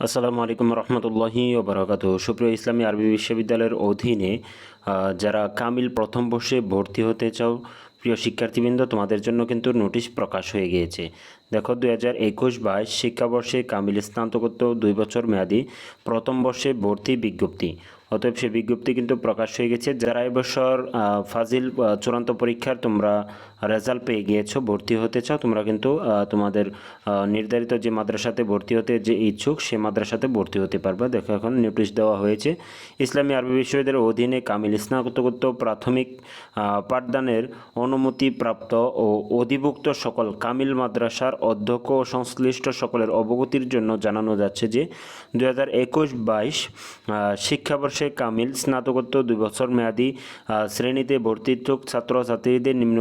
আসসালামু আলাইকুম রহমতুল্লাহি ওবরাকাত সুপ্রিয় ইসলামী আরবি বিশ্ববিদ্যালয়ের অধীনে যারা কামিল প্রথম বর্ষে ভর্তি হতে চাও, প্রিয় শিক্ষার্থীবৃন্দ, তোমাদের জন্য কিন্তু নোটিশ প্রকাশ হয়ে গিয়েছে। দেখো, দুই হাজার একুশ বাইশ শিক্ষাবর্ষে কামিল স্নাতকোত্তর দুই বছর মেয়াদি প্রথম বর্ষে ভর্তি বিজ্ঞপ্তি। অতএব সে বিজ্ঞপ্তি কিন্তু প্রকাশ হয়ে গেছে। যারা এবছর ফাজিল চূড়ান্ত পরীক্ষার তোমরা রেজাল্ট পেয়ে গিয়েছো, ভর্তি হতে চাও, তোমরা কিন্তু তোমাদের নির্ধারিত যে মাদ্রাসাতে ভর্তি হতে যে ইচ্ছুক, সে মাদ্রাসাতে ভর্তি হতে পারবে। দেখো এখন নোটিশ দেওয়া হয়েছে, ইসলামী আরবি বিশ্ববিদ্যালয়ের অধীনে কামিল স্নাতকোত্তর প্রাথমিক পাঠদানের অনুমতিপ্রাপ্ত ও অধিভুক্ত সকল কামিল মাদ্রাসার অধ্যক্ষ ও সংশ্লিষ্ট সকলের অবগতির জন্য জানানো যাচ্ছে যে দু হাজার একুশ বাইশ শিক্ষাবর্ষে কামিল স্নাতকোত্তর দুই বছর মেয়াদি শ্রেণীতে ভর্তি ইচ্ছুক ছাত্রছাত্রীদের নিম্ন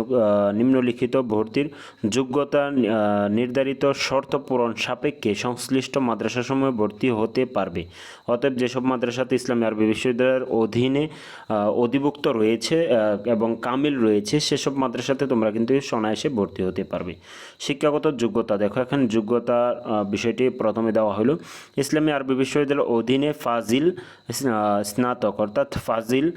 নিম্নলিখিত ভর্তির যোগ্যতা নির্ধারিত শর্ত পূরণ সাপেক্ষে সংশ্লিষ্ট মাদ্রাসাসমূহে ভর্তি হতে পারবে। অতএব যেসব মাদ্রাসাতে ইসলামী আরবি বিশ্ববিদ্যালয়ের অধীনে অধিভুক্ত রয়েছে এবং কামিল রয়েছে, সেসব মাদ্রাসাতে তোমরা কিন্তু সনায়াসে ভর্তি হতে পারবে। শিক্ষাগত যোগ্যতা, দেখো এখন যোগ্যতা বিষয়টি প্রথমে দেওয়া হলো। ইসলামী আরবি বিশ্ববিদ্যালয়ের অধীনে ফাজিল স্নাতক, অর্থাৎ ফাজিল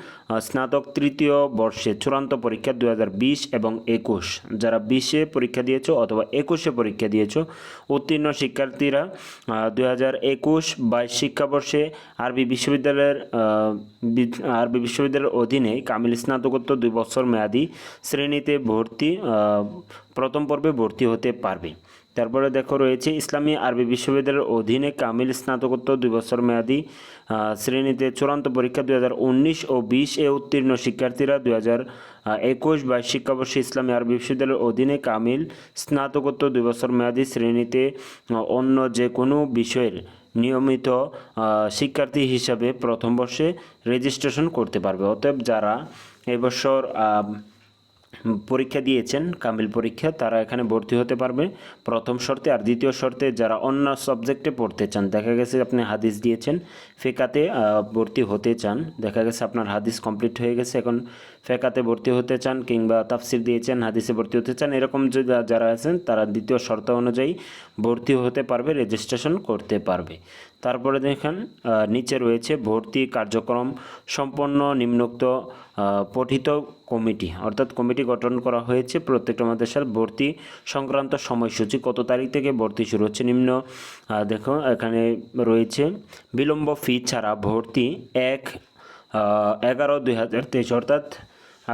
স্নাতক তৃতীয় বর্ষে চূড়ান্ত পরীক্ষা দু হাজার বিশ এবং একুশ। যারা বিশে পরীক্ষা দিয়েছ অথবা একুশে পরীক্ষা দিয়েছ, উত্তীর্ণ শিক্ষার্থীরা দুই হাজার একুশ বাইশ শিক্ষাবর্ষে আরবি বিশ্ববিদ্যালয়ের আরবি বিশ্ববিদ্যালয়ের অধীনে কামিল স্নাতকোত্তর দুই বছর মেয়াদি শ্রেণীতে ভর্তি প্রথম পর্বে ভর্তি হতে পারবে। তারপরে দেখো রয়েছে ইসলামী আরবি বিশ্ববিদ্যালয়ের অধীনে কামিল স্নাতকোত্তর দুই বছর মেয়াদি শ্রেণীতে চূড়ান্ত পরীক্ষা দুই হাজার উনিশ ও বিশ এ উত্তীর্ণ শিক্ষার্থীরা দুই হাজার একুশ বাইশ শিক্ষাবর্ষে ইসলামী আরবি বিশ্ববিদ্যালয়ের অধীনে কামিল স্নাতকোত্তর দুই বছর মেয়াদি শ্রেণীতে অন্য যে কোনো বিষয়ের নিয়মিত শিক্ষার্থী হিসাবে প্রথম বর্ষে রেজিস্ট্রেশন করতে পারবে। অতএব যারা এবছর পরীক্ষা দিয়েছেন, কামিল পরীক্ষা, তারা এখানে ভর্তি হতে পারবে। প্রথম শর্তে আর দ্বিতীয় শর্তে যারা অন্য সাবজেক্টে পড়তে চান, দেখা গেছে আপনি হাদিস দিয়েছেন, ফেকাতে ভর্তি হতে চান, দেখা গেছে আপনার হাদিস কমপ্লিট হয়ে গেছে, এখন ফেকাতে ভর্তি হতে চান কিংবা তাফসির দিয়েছেন, হাদিসে ভর্তি হতে চান, এরকম যারা আছেন, তারা দ্বিতীয় শর্ত অনুযায়ী ভর্তি হতে পারবে রেজিস্ট্রেশন করতে পারবে। তারপরে দেখেন নিচে রয়েছে ভর্তি কার্যক্রম সম্পন্ন নিম্নোক্ত পঠিত কমিটি, অর্থাৎ কমিটি গঠন করা হয়েছে। প্রত্যেকটা মাদ্রাসার ভর্তি সংক্রান্ত সময়সূচি কত তারিখ থেকে ভর্তি শুরু হচ্ছে? নিম্ন দেখো, এখানে রয়েছে বিলম্ব ফি ছাড়া ভর্তি এক এগারো দুই হাজার তেইশ, অর্থাৎ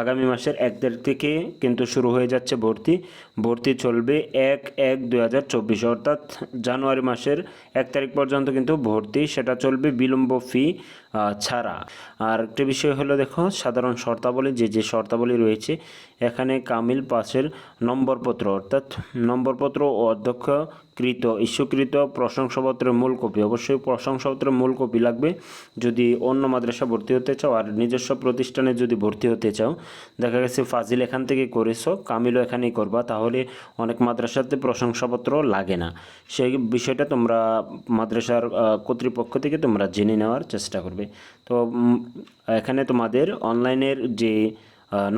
আগামী মাসের এক তারিখ থেকে কিন্তু শুরু হয়ে যাচ্ছে ভর্তি। ভর্তি চলবে এক এক দুই হাজার চব্বিশ, অর্থাৎ জানুয়ারি মাসের এক তারিখ পর্যন্ত কিন্তু ভর্তি। সেটা চলবে বিলম্ব ফি ছাড়া। আর একটা বিষয় হলো, দেখো, সাধারণ শর্তাবলী, যে যে শর্তাবলী রয়েছে, এখানে কামিল পাসের নম্বরপত্র, অর্থাৎ নম্বরপত্র ও অধ্যক্ষকৃত, ইস্যুকৃত প্রশংসাপত্রের মূল কপি। অবশ্যই প্রশংসাপত্রের মূল কপি লাগবে। যদি অন্য মাদ্রাসা ভর্তি হতে চাও, আর নিজস্ব প্রতিষ্ঠানে যদি ভর্তি হতে চাও, দেখা গেছে ফাজিল এখান থেকে করেছ, কামিলও এখানেই করবা, তাহলে অনেক মাদ্রাসাতে প্রশংসাপত্র লাগে না। সেই বিষয়টা তোমরা মাদ্রাসার কর্তৃপক্ষ থেকে তোমরা জেনে নেওয়ার চেষ্টা করবে। তো এখানে তোমাদের অনলাইনের যে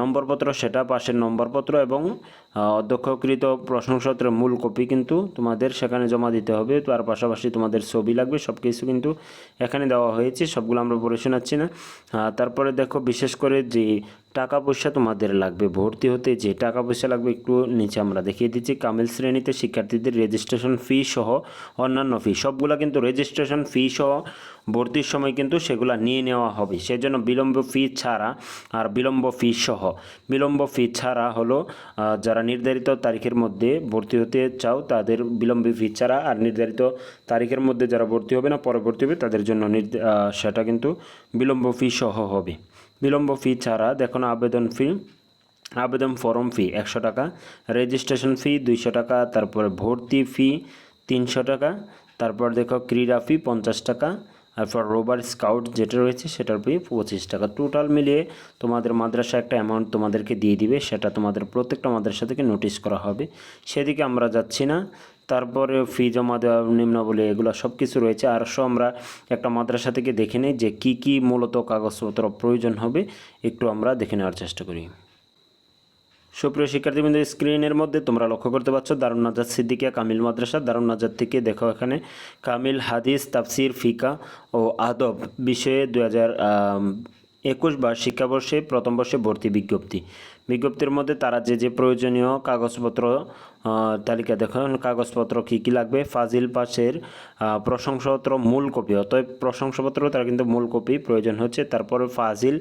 নম্বরপত্র, সেটা পাশের নম্বরপত্র এবং অধ্যক্ষকৃত প্রশ্নপত্রের মূল কপি কিন্তু তোমাদের সেখানে জমা দিতে হবে। তার পাশাপাশি তোমাদের ছবি লাগবে সব কিছু কিন্তু এখানে দেওয়া হয়েছে, সবগুলো আমরা পড়ে শোনাচ্ছি না। তারপরে দেখো, বিশেষ করে যে টাকা পয়সা তোমাদের লাগবে। ভর্তি হতে যে টাকা পয়সা লাগবে একটু নিচে আমরা দেখিয়ে দিচ্ছি। কামিল শ্রেণীতে শিক্ষার্থীদের রেজিস্ট্রেশন ফি সহ অন্যান্য ফি সবগুলা কিন্তু রেজিস্ট্রেশন ফি সহ ভর্তির সময় কিন্তু সেগুলো নিয়ে নেওয়া হবে। সেজন্য বিলম্ব ফি ছাড়া আর বিলম্ব ফি সহ। বিলম্ব ফি ছাড়া হলো যারা নির্ধারিত তারিখের মধ্যে ভর্তি হতে চাও তাদের বিলম্ব ফি ছাড়া আর নির্ধারিত তারিখের মধ্যে যারা ভর্তি হবে না, পরবর্তী হবে, তাদের জন্য সেটা কিন্তু বিলম্ব ফি সহ হবে। বিলম্ব ফি ছাড়া দেখুন আবেদন ফি আবেদন ফর্ম ফি একশো টাকা রেজিস্ট্রেশন ফি দুইশো টাকা, তারপরে ভর্তি ফি তিনশো টাকা, তারপর দেখো ক্রীড়া ফি পঞ্চাশ টাকা, তারপর রোবার স্কাউট যেটা রয়েছে সেটার ফি পঁচিশ টাকা। টোটাল মিলিয়ে তোমাদের মাদ্রাসা একটা অ্যামাউন্ট তোমাদেরকে দিয়ে দিবে, সেটা তোমাদের প্রত্যেকটা মাদ্রাসা থেকে নোটিশ করা হবে। সেদিকে আমরা যাচ্ছি না। তারপরে ফি জমা দেওয়া, নিম্নাবলী এগুলো সব কিছু রয়েছে। আর আমরা একটা মাদ্রাসা থেকে দেখে নিই যে কি কি মূলত কাগজপত্র প্রয়োজন হবে, একটু আমরা দেখে নেওয়ার চেষ্টা করি। সুপ্রিয় শিক্ষার্থীবৃন্দ, স্ক্রিনের মধ্যে তোমরা লক্ষ্য করতে পারছ দারুণ নাজাদ সিদ্দিকিয়া কামিল মাদ্রাসা। দারুণ নাজাদ থেকে দেখো এখানে কামিল হাদিস, তাফসির, ফিকা ও আদব বিষয়ে দু হাজার একুশ বা শিক্ষাবর্ষে প্রথম বর্ষে ভর্তি বিজ্ঞপ্তি। বিজ্ঞপ্তির মধ্যে তারা যে যে প্রয়োজনীয় কাগজপত্র তালিকা দেখেন, কাগজপত্র কী কী লাগবে, ফাজিল পাশের প্রশংসাপত্র, মূল কপি। অতএব প্রশংসাপত্র, তার কিন্তু মূল কপি প্রয়োজন হচ্ছে। তারপর ফাজিল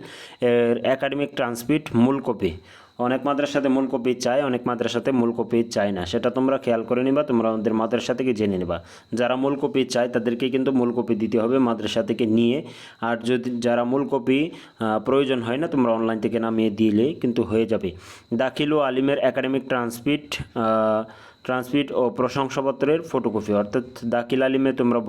একাডেমিক ট্রান্সপিট মূল কপি। অনেক মাদ্রাসাতে মূল কপি চায়, অনেক মাদ্রাসাতে মূল কপি চায় না। সেটা তোমরা খেয়াল করে নিবা, তোমরা আমাদের মাদ্রাসা থেকে জেনে নিবা। যারা মূল কপি চায়, তাদেরকে কিন্তু মূল কপি দিতে হবে মাদ্রাসা থেকে নিয়ে। আর যদি যারা মূল কপি প্রয়োজন হয় না, তোমরা অনলাইন থেকে নামিয়ে দিলে কিন্তু হয়ে যাবে। দাখিল ও আলিমের একাডেমিক ট্রান্সপিট ট্রান্সপিট ও প্রশংসাপত্রের ফটোকপি অর্থাৎ দাখিল আলিমে তোমরা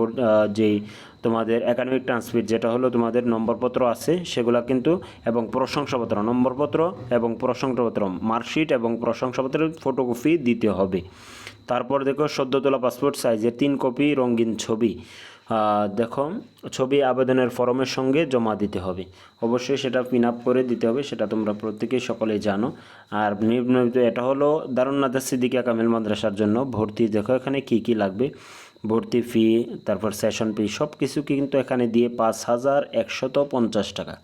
যেই তোমাদের একাডেমিক ট্রান্সমিট যেটা হলো তোমাদের নম্বরপত্র আছে, সেগুলো কিন্তু এবং প্রশংসাপত্র, নম্বরপত্র এবং প্রশংসাপত্র মার্কশিট এবং প্রশংসাপত্রের ফটোকপি দিতে হবে। তারপর দেখো সদ্য তোলা পাসপোর্ট সাইজের তিন কপি রঙিন ছবি। দেখো, ছবি আবেদনের ফর্মের সঙ্গে জমা দিতে হবে। অবশ্যই সেটা পিন আপ করে দিতে হবে, সেটা তোমরা প্রত্যেকেই সকলেই জানো। আর নিম্নলিখিত এটা হলো দারুণ নাজার সিদ্দিকিয়া কামিল মাদ্রাসার জন্য ভর্তি। দেখো এখানে কি কি লাগবে। ভর্তি ফি তারপর সেশন ফি সব কিছু কিন্তু এখানে দিয়ে পাঁচ হাজার একশত পঞ্চাশ টাকা।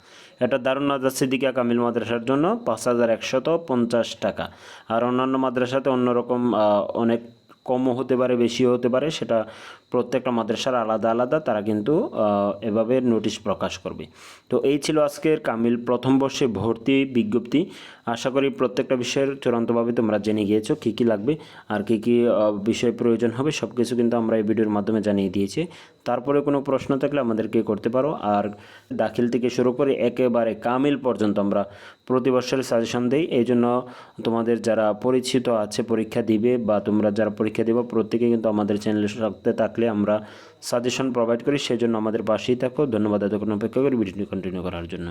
এটা দারুণ নাজার সিদ্দিকিয়া কামিল মাদ্রাসার জন্য পাঁচ হাজার একশত পঞ্চাশ টাকা। আর অন্যান্য মাদ্রাসাতে অন্যরকম অনেক কমও হতে পারে, বেশিও হতে পারে, সেটা প্রত্যেকটা মাদ্রাসার আলাদা আলাদা, তারা কিন্তু এভাবে নোটিশ প্রকাশ করবে। তো এই ছিল আজকের কামিল প্রথম বর্ষে ভর্তি বিজ্ঞপ্তি। আশা করি প্রত্যেকটা বিষয়ের চূড়ান্তভাবে তোমরা জেনে গিয়েছো, কী কী লাগবে আর কী কী বিষয় প্রয়োজন হবে সব কিছু কিন্তু আমরা এই ভিডিওর মাধ্যমে জানিয়ে দিয়েছি। তারপরে কোনো প্রশ্ন থাকলে আমাদেরকে করতে পারো। আর দাখিল থেকে শুরু করে একেবারে কামিল পর্যন্ত আমরা প্রতি বছরের সাজেশন দিই। এই জন্য তোমাদের যারা পরিচিত আছে, পরীক্ষা দিবে বা তোমরা যারা পরীক্ষা দিবে, প্রত্যেকে কিন্তু আমাদের চ্যানেলের সাথে থাকলে আমরা সাজেশন প্রোভাইড করি। সেই জন্য আমাদের পাশেই থাকো। ধন্যবাদ এতক্ষণ অপেক্ষা করি। ভিডিওটি কন্টিনিউ করার জন্য।